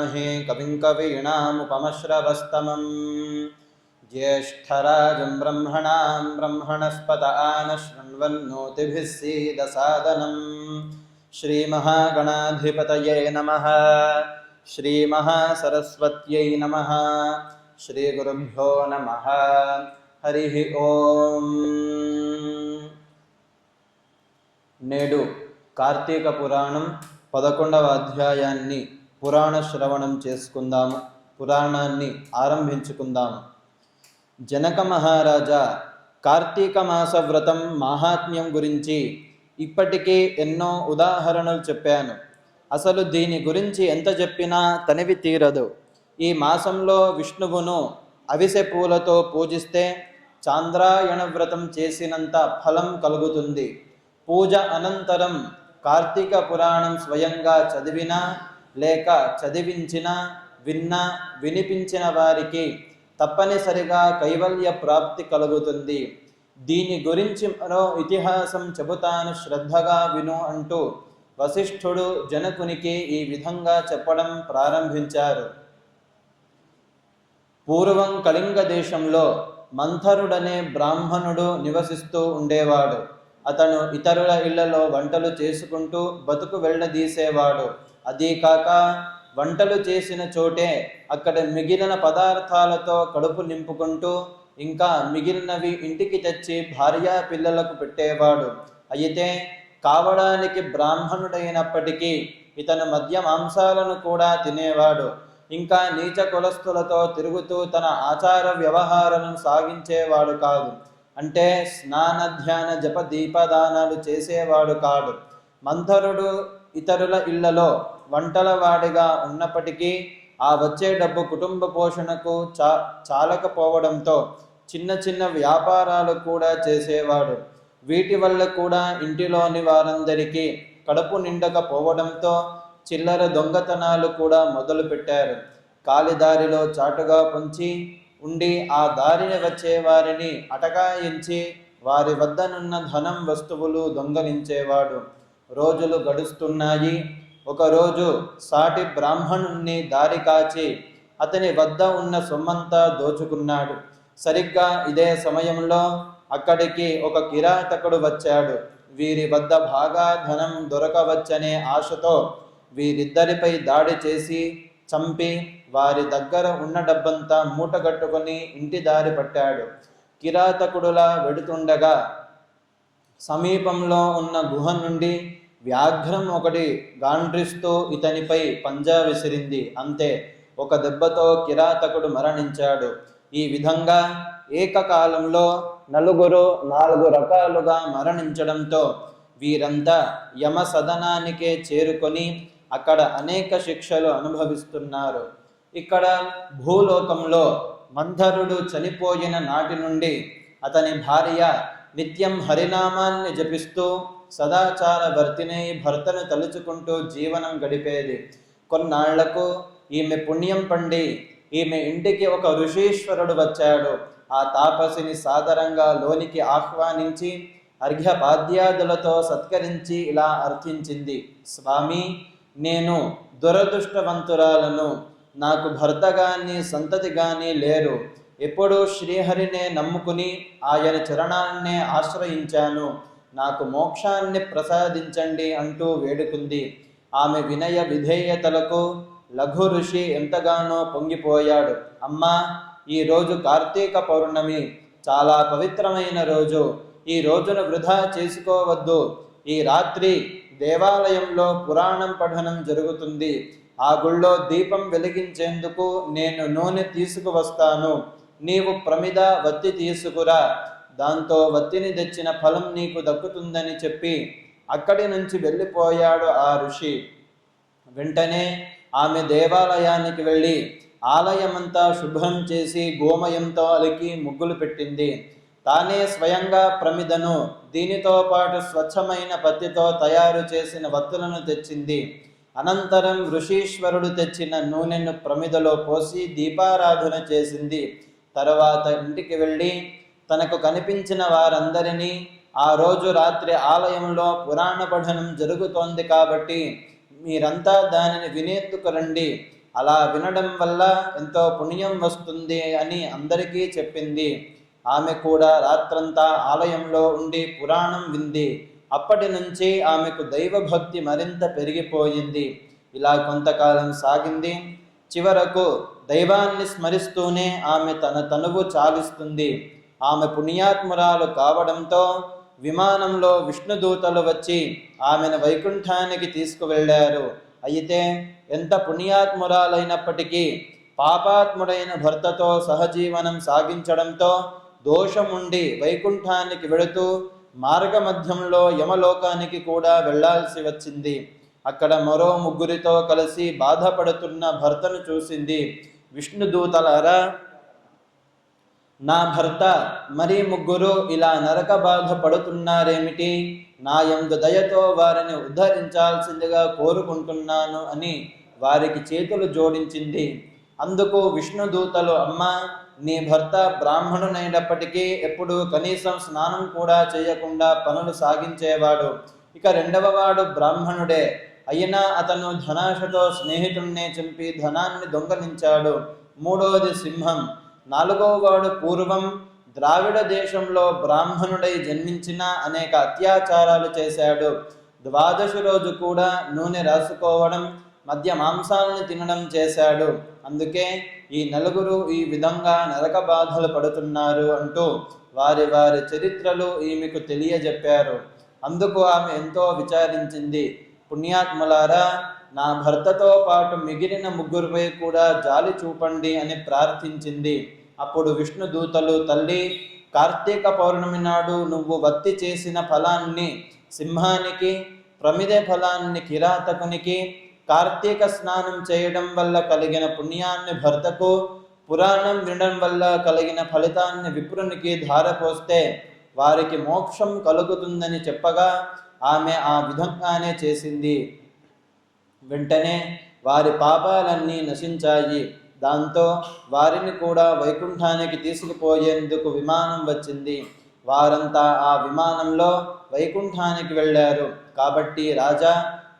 कवीनामुपमश्रवस्तमम् कविं कवीनामुपमश्रवस्तमम् ज्येष्ठराजं ब्रह्मणां ब्रह्मणस्पत आनशृण्वन्नोतिभिः सीदसादनम् श्रीमहागणाधिपतये नमः श्रीमहासरस्वत्यै नमः श्रीगुरुभ्यो नमः हरिः ఓం నేడు కార్తీక పురాణం పదకొండవ అధ్యాయాన్ని పురాణ శ్రవణం చేసుకుందాము పురాణాన్ని ఆరంభించుకుందాము జనక మహారాజా కార్తీక మాస వ్రతం మాహాత్మ్యం గురించి ఇప్పటికే ఎన్నో ఉదాహరణలు చెప్పాను. అసలు దీని గురించి ఎంత చెప్పినా తనివి తీరదు. ఈ మాసంలో విష్ణువును అవిసె పూలతో పూజిస్తే చాంద్రాయణ వ్రతం చేసినంత ఫలం కలుగుతుంది. పూజ అనంతరం కార్తీక పురాణం స్వయంగా చదివినా లేక చదివించిన విన్నా వినిపించిన వారికి తప్పనిసరిగా కైవల్య ప్రాప్తి కలుగుతుంది. దీని గురించి మరో ఇతిహాసం చెబుతాను శ్రద్ధగా విను అంటూ వశిష్ఠుడు జనకునికి ఈ విధంగా చెప్పడం ప్రారంభించారు. పూర్వం కళింగ దేశంలో మంథరుడనే బ్రాహ్మణుడు నివసిస్తూ ఉండేవాడు. అతను ఇతరుల ఇళ్ళలో వంటలు చేసుకుంటూ బతుకు వెళ్ళదీసేవాడు అదీకాక వంటలు చేసిన చోటే అక్కడ మిగిలిన పదార్థాలతో కడుపు నింపుకుంటూ ఇంకా మిగిలినవి ఇంటికి తెచ్చి భార్య పిల్లలకు పెట్టేవాడు. అయితే కావడానికి బ్రాహ్మణుడైనప్పటికీ ఇతను మద్య మాంసాలను కూడా తినేవాడు. ఇంకా నీచ కులస్తులతో తిరుగుతూ తన ఆచార వ్యవహారాలను సాగించేవాడు కాదు. అంటే స్నాన ధ్యాన జప దీపదానాలు చేసేవాడు కాడు. మంథరుడు ఇతరుల ఇళ్ళలో వంటల వాడిగా ఉన్నప్పటికీ ఆ వచ్చే డబ్బు కుటుంబ పోషణకు చా చాలకపోవడంతో చిన్న చిన్న వ్యాపారాలు కూడా చేసేవాడు. వీటి వల్ల కూడా ఇంటిలోని వారందరికీ కడుపు నిండకపోవడంతో చిల్లర దొంగతనాలు కూడా మొదలుపెట్టారు. కాలిదారిలో చాటుగా పొంచి ఉండి ఆ దారిని వచ్చే వారిని అటకాయించి వారి వద్దనున్న ధనం వస్తువులు దొంగలించేవాడు. రోజులు గడుస్తున్నాయి. ఒకరోజు సాటి బ్రాహ్మణుణ్ణి దారి కాచి అతని వద్ద ఉన్న సొమ్మంతా దోచుకున్నాడు. సరిగ్గా ఇదే సమయంలో అక్కడికి ఒక కిరాతకుడు వచ్చాడు. వీరి వద్ద బాగా ధనం దొరకవచ్చనే ఆశతో వీరిద్దరిపై దాడి చేసి చంపి వారి దగ్గర ఉన్న డబ్బంతా మూటగట్టుకుని ఇంటి దారి పట్టాడు. కిరాతకుడులా వెడుతుండగా సమీపంలో ఉన్న గుహ నుండి వ్యాఘ్రం ఒకటి గాండ్రిస్తూ ఇతనిపై పంజా విసిరింది. అంతే ఒక దెబ్బతో కిరాతకుడు మరణించాడు. ఈ విధంగా ఏకకాలంలో నలుగురు నాలుగు రకాలుగా మరణించడంతో వీరంతా యమ సదనానికే చేరుకొని అక్కడ అనేక శిక్షలు అనుభవిస్తున్నారు. ఇక్కడ భూలోకంలో మంధరుడు చనిపోయిన నాటి నుండి అతని భార్య నిత్యం హరినామాన్ని జపిస్తూ సదాచార వర్తినై భర్తను తలుచుకుంటూ జీవనం గడిపేది. కొన్నాళ్ళకు ఈమె పుణ్యం పండి ఈమె ఇంటికి ఒక ఋషీశ్వరుడు వచ్చాడు. ఆ తాపసిని సాదరంగా లోనికి ఆహ్వానించి అర్ఘ్యపాద్యాదులతో సత్కరించి ఇలా అర్థించింది. స్వామి నేను దురదృష్టవంతురాలను. నాకు భర్త గాని సంతతి గాని లేరు. ఎప్పుడూ శ్రీహరినే నమ్ముకుని ఆయన చరణాన్నే ఆశ్రయించాను. నాకు మోక్షాన్ని ప్రసాదించండి అంటూ వేడుకుంది. ఆమె వినయ విధేయతలకు లఘు ఋషి ఎంతగానో పొంగిపోయాడు. అమ్మా ఈరోజు కార్తీక పౌర్ణమి. చాలా పవిత్రమైన రోజు. ఈ రోజును వృధా చేసుకోవద్దు. ఈ రాత్రి దేవాలయంలో పురాణం పఠనం జరుగుతుంది. ఆ గుళ్ళో దీపం వెలిగించేందుకు నేను నూనె తీసుకువస్తాను. నీవు ప్రమిద వత్తి తీసుకురా. దాంతో వత్తిని తెచ్చిన ఫలం నీకు దక్కుతుందని చెప్పి అక్కడి నుంచి వెళ్ళిపోయాడు ఆ ఋషి. వెంటనే ఆమె దేవాలయానికి వెళ్ళి ఆలయమంతా శుభ్రం చేసి గోమయంతో అలికి ముగ్గులు పెట్టింది. తానే స్వయంగా ప్రమిదను దీనితో పాటు స్వచ్ఛమైన పత్తితో తయారు చేసిన వత్తులను తెచ్చింది. అనంతరం ఋషీశ్వరుడు తెచ్చిన నూనెను ప్రమిదలో పోసి దీపారాధన చేసింది. తర్వాత ఇంటికి వెళ్ళి తనకు కనిపించిన వారందరినీ ఆ రోజు రాత్రి ఆలయంలో పురాణ పఠనం జరుగుతోంది కాబట్టి మీరంతా దానిని వినేందుకు రండి అలా వినడం వల్ల ఎంతో పుణ్యం వస్తుంది అని అందరికీ చెప్పింది. ఆమె కూడా రాత్రంతా ఆలయంలో ఉండి పురాణం వింది. అప్పటి నుంచి ఆమెకు దైవభక్తి మరింత పెరిగిపోయింది. ఇలా కొంతకాలం సాగింది. చివరకు దైవాన్ని స్మరిస్తూనే ఆమె తన తనువు చాలిస్తుంది. ఆమె పుణ్యాత్మురాలు కావడంతో విమానంలో విష్ణుదూతలు వచ్చి ఆమెను వైకుంఠానికి తీసుకువెళ్ళారు. అయితే ఎంత పుణ్యాత్మురాలైనప్పటికీ పాపాత్ముడైన భర్తతో సహజీవనం సాగించడంతో దోషముండి వైకుంఠానికి వెళుతూ మార్గమధ్యంలో యమలోకానికి కూడా వెళ్ళాల్సి వచ్చింది. అక్కడ మరో ముగ్గురితో కలిసి బాధపడుతున్న భర్తను చూసింది విష్ణుదూతలారా నా భర్త మరి ముగ్గురు ఇలా నరక బాధ పడుతున్నారేమిటి నా యందు దయతో వారిని ఉద్ధరించాల్సిందిగా కోరుకుంటున్నాను అని వారికి చేతులు జోడించింది. అందుకు విష్ణుదూతలు అమ్మ నీ భర్త బ్రాహ్మణునైనప్పటికీ ఎప్పుడు కనీసం స్నానం కూడా చేయకుండా పనులు సాగించేవాడు. ఇక రెండవ వాడు బ్రాహ్మణుడే. అయినా అతను ధనాశతో స్నేహితుణ్ణి చంపి ధనాన్ని దొంగలించాడు. మూడవది సింహం. నాలుగవ వాడు పూర్వం ద్రావిడ దేశంలో బ్రాహ్మణుడై జన్మించిన అనేక అత్యాచారాలు చేశాడు. ద్వాదశి రోజు కూడా నూనె రాసుకోవడం మధ్య మాంసాలను తినడం చేశాడు. అందుకే ఈ నలుగురు ఈ విధంగా నరక బాధలు పడుతున్నారు అంటూ వారి వారి చరిత్రలు ఈమెకు తెలియజెప్పారు. అందుకు ఆమె ఎంతో విచారించింది. పుణ్యాత్ములారా నా భర్తతో పాటు మిగిలిన ముగ్గురిపై కూడా జాలి చూపండి అని ప్రార్థించింది. అప్పుడు విష్ణు దూతలు తల్లి కార్తీక పౌర్ణమి నాడు నువ్వు వత్తి చేసిన ఫలాన్ని సింహానికి ప్రమిద ఫలాన్ని కిరాతకునికి కార్తీక స్నానం చేయడం వల్ల కలిగిన పుణ్యాన్ని భర్తకు పురాణం వినడం వల్ల కలిగిన ఫలితాన్ని విప్రునికి ధారపోస్తే వారికి మోక్షం కలుగుతుందని చెప్పగా ఆమె ఆ విధంగానే చేసింది. వెంటనే వారి పాపాలన్నీ నశించాయి. దాంతో వారిని కూడా వైకుంఠానికి తీసుకుపోయేందుకు విమానం వచ్చింది. వారంతా ఆ విమానంలో వైకుంఠానికి వెళ్ళారు. కాబట్టి రాజా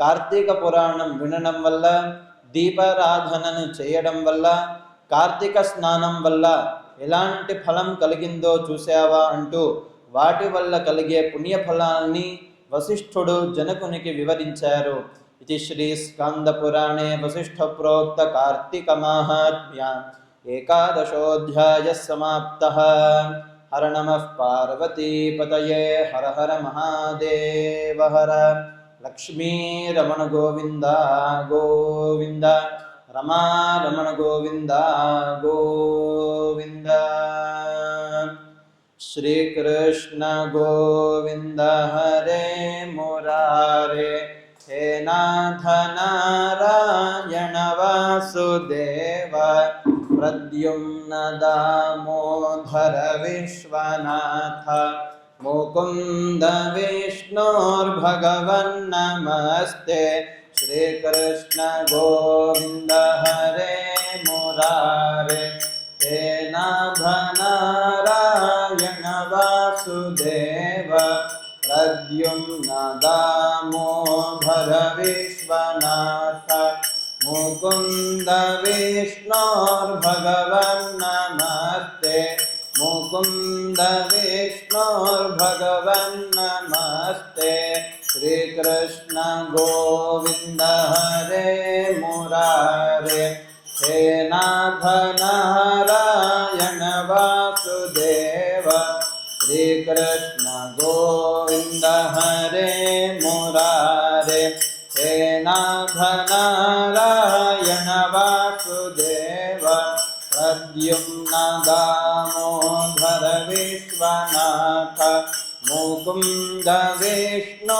కార్తీక పురాణం వినడం వల్ల దీపారాధనను చేయడం వల్ల కార్తీక స్నానం వల్ల ఎలాంటి ఫలం కలిగిందో చూసావా అంటూ వాటి వల్ల కలిగే పుణ్యఫలాన్ని వశిష్ఠుడు జనకునికి వివరించారు. इति श्रीस्कन्दपुराणे वसिष्ठप्रोक्तकार्तिकमाहात्म्या एकादशोऽध्यायः समाप्तः। हर नमः पार्वतीपतये हर हर महादेव हर लक्ष्मीरमणगोविन्द गोविन्द। रमारमणगोविन्द गोविन्द। श्रीकृष्ण गोविन्द श्रीकृष्णगोविन्द हरे मोरारे। हे नाथ नारायण वासुदेव प्रद्युम्न दामोदर विश्वनाथ मुकुन्द विष्णोर्भगवन्नमस्ते श्रीकृष्ण गोविन्द हरे मुरारे हे नारायण वासुदेव प्रद्युम्न दामोदर विश्वनाथ मुकुन्द विष्णोर्भगवन्नमस्ते मुकुन्द विष्णोर्भगवन्नमस्ते श्रीकृष्ण गोविन्द हरे मुरारे हे नाथ नारायण वासुदेव श्रीकृष्ण गोविन्द हरे मुरारे हे न वासुदेव प्रद्युम्न दामोधर विश्वनाथ मुकुन्द विष्णोर्भगवन्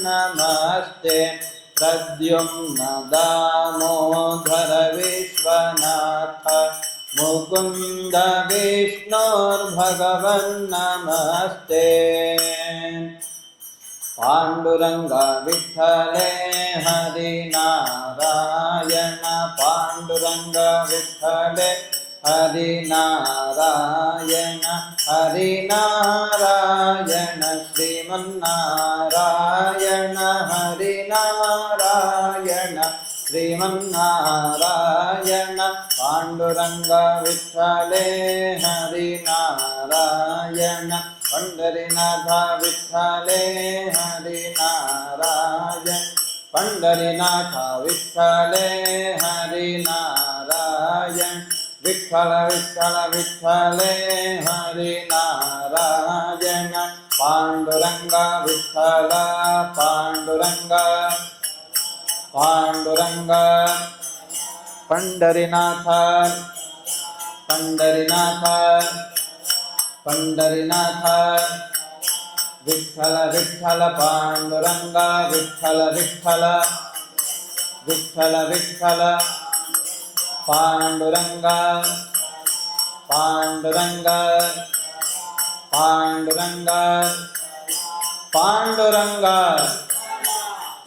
नमस्ते प्रद्युम्न दामोधर विश्वनाथ। मुकुन्द विष्णोर्भगवन्नमस्ते पाण्डुरङ्ग विठ्ठले हरिनारायण पाण्डुरङ्ग विठ्ठले हरिनारायण हरिनारायण श्रीमन्नारायण हरिनारायण శ్రీమన్నారాయణ పాండురంగ విఠలే హరినారాయణ పండరినాథ విఠలే హరినారాయణ పండరినాథ విఠలే హరినారాయణ విఠల విఠల విఠలే హరినారాయణ పాండురంగ విఠల పాండురంగ पांडुरंग। पंढरीनाथ। पंढरीनाथ। पंढरीनाथ। विठ्ठल विठ्ठल पांडुरंग विठ्ठल विठ्ठल। विठ्ठल विठ्ठल। पांडुरंग। पांडुरंग। पांडुरंग। पांडुरंग।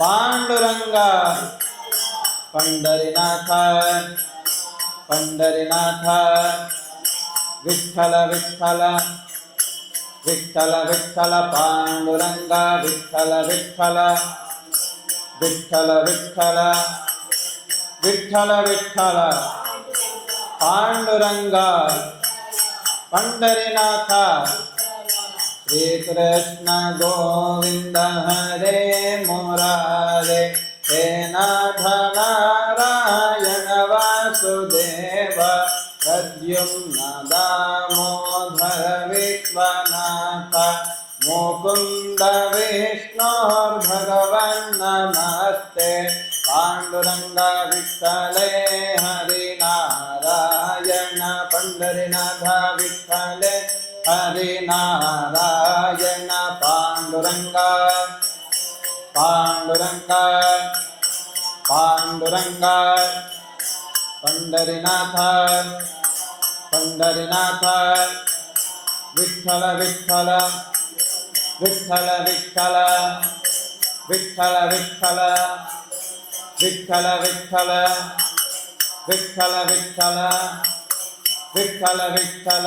पाण्डुरङ्ग पण्डरीनाथ पण्डरीनाथ विठ्ठल विठ्ठल विठ्ठल विठ्ठल पाण्डुरङ्ग विठ्ठल विठ्ठल विठ्ठल विठ्ठल विठ्ठल विठ्ठल पाण्डुरङ्ग पण्डरीनाथ श्रीकृष्ण गोविन्द हरे मुरारे हे नाथ नारायण वासुदेव प्रद्युम्न दामोदर विश्वनाथ मुकुन्द विष्णोर्भगवन्नमस्ते पाण्डुरङ्ग विठ्ठले हरिनारायण विठ्ठले हरिनारायण पाण्डुरङ्ग पाण्डुरङ्ग पाण्डुरङ्ग पण्डरीनाथ पण्डरीनाथ विठ्ठल विठ्ठल विठ्ठल विठ्ठल विठ्ठल विठ्ठल विठ्ठल विठ्ठल विठ्ठल विठ्ठल विठ्ठल विठ्ठल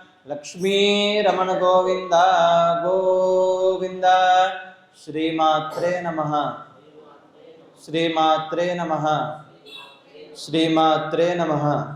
లక్ష్మీరమణ గోవింద గోవింద. శ్రీమాత్రే నమ. శ్రీమాత్రే నమ. శ్రీమాత్రే నమ.